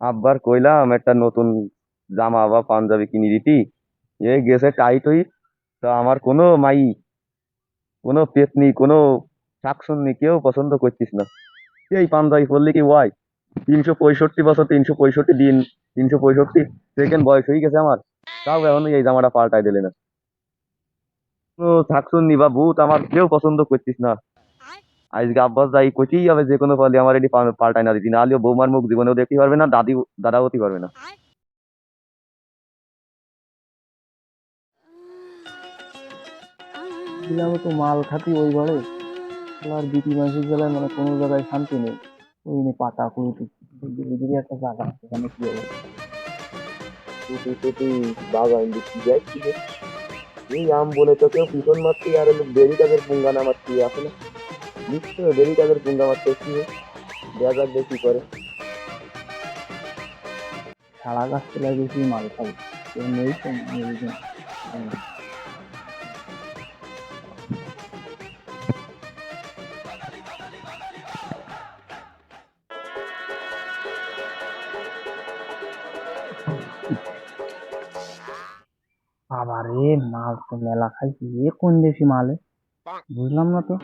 আব্বার কইলাম, একটা নতুন জামা বা পাঞ্জাবি কিনে দিতি। এ গেছে টাইট হই। তা আমার কোনো মাই, কোনো পেতনি, কোনো শাকসুন্নি কেউ পছন্দ করছিস না। এই পাঞ্জাবি পরলে কি ওয়াই? তিনশো পঁয়ষট্টি বছর তিনশো পঁয়ষট্টি দিন, তিনশো পঁয়ষট্টি সেকেন্ড বয়স হয়ে গেছে আমার। তাও এখনও এই জামাটা পাল্টাই দিলে না। শাকসুন্নি বা ভূত আমার কেউ পছন্দ করছিস না। আজকে আব্বাস যাই কইতেই হবে যে কোনো ফলে আমার এটি পা- পাল্টাই না দিতি নাহলেও বৌমার মুখ জীবনেও দেখতে পারবে না দাদি দাদাও হতে পারবে না। দিলাম তো মাল খাতি ওই ঘরে। আর বিটি মাসির জেলায় মানে কোনো জায়গায় শান্তি নেই। ওই নিয়ে পাতা কুড়িতে দিদি একটা জায়গা সেখানে কি হবে? টুটি টুটি যাচ্ছি রে। এই আম বলে তো কেউ পিছন মারছি আর বেরি কাজের পুঙ্গা নামাচ্ছি আসলে মারতে কি দেখা যাক দেখি করে সারা গাছ তোলা গেছি মাল খাব? নেই তো মাল তো মেলা খাইছি, এ কোন দেশি মালে বুঝলাম না তো।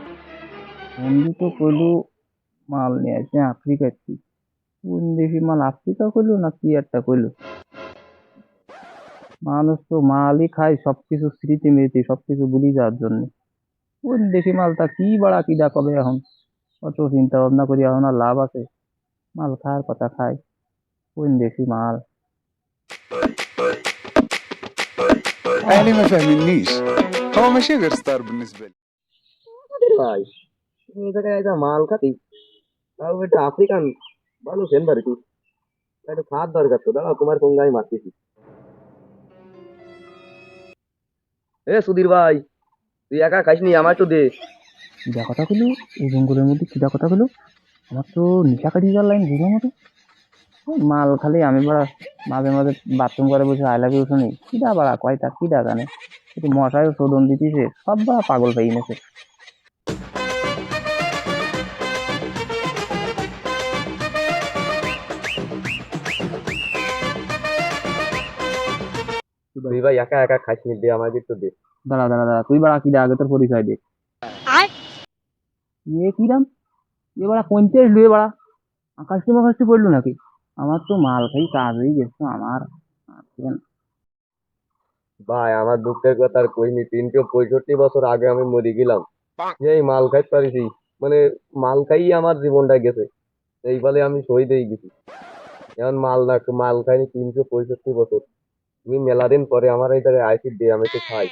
বন্ধু তো কইলো মাল নিয়ে আসছে আফ্রিকার থেকে। কোন দেশি মাল আফ্রিকা কইলো না কি একটা কইলো মানুষ তো মালই খায় সবকিছু স্মৃতি মৃতি সবকিছু ভুলি যাওয়ার জন্য কোন দেশি মালটা কি বাড়া কিডা কবে এখন অত চিন্তা ভাবনা করি এখন আর লাভ আছে মাল খাওয়ার কথা খায় কোন দেশি মাল اهلي ما فاهمينيش هو ماشي غير ستار بالنسبه لي তুই তো এ সুধীর ভাই একা খাইসনি আমার একটু দে কথা এই জঙ্গলের মধ্যে কিডা কথা কইলো আমার তো নিশা কাটি যাওয়ার লাইন মতো মাল খালি আমি বাড়া মাঝে মাঝে বাথরুম করে বসে আই লাভ ইউ শুনি কিডা বাড়া কয়টা কিডা জানে একটু মশায় শোধন দিতেছে সব বাড়া পাগল পেয়ে গেছে তুই ভাই একা একা খাইসনি দে আমাকে একটু দে। দাঁড়া দাঁড়া দাঁড়া তুই বাড়া কিডা আগে তোর পরিচয় দে। এ কিরাম এ বাড়া পঞ্চাশ লুয়ে বাড়া। আকাশটি মাকাশটি পড়ল নাকি? আমার তো মাল খাই কাজ হয়ে গেছে আমার ভাই আমার দুঃখের কথা আর কইনি তিনশো পঁয়ষট্টি বছর আগে আমি মরে গেলাম। এই মাল খাইতে পারিছি মানে মাল খাই আমার জীবনটা গেছে। এই ফলে আমি শহীদ হয়ে গেছি। এখন মাল না মাল খাইনি তিনশো পঁয়ষট্টি বছর। তুমি মেলা দিন পরে আমার এই জায়গায় আইসি দিয়ে আমি তো খাই।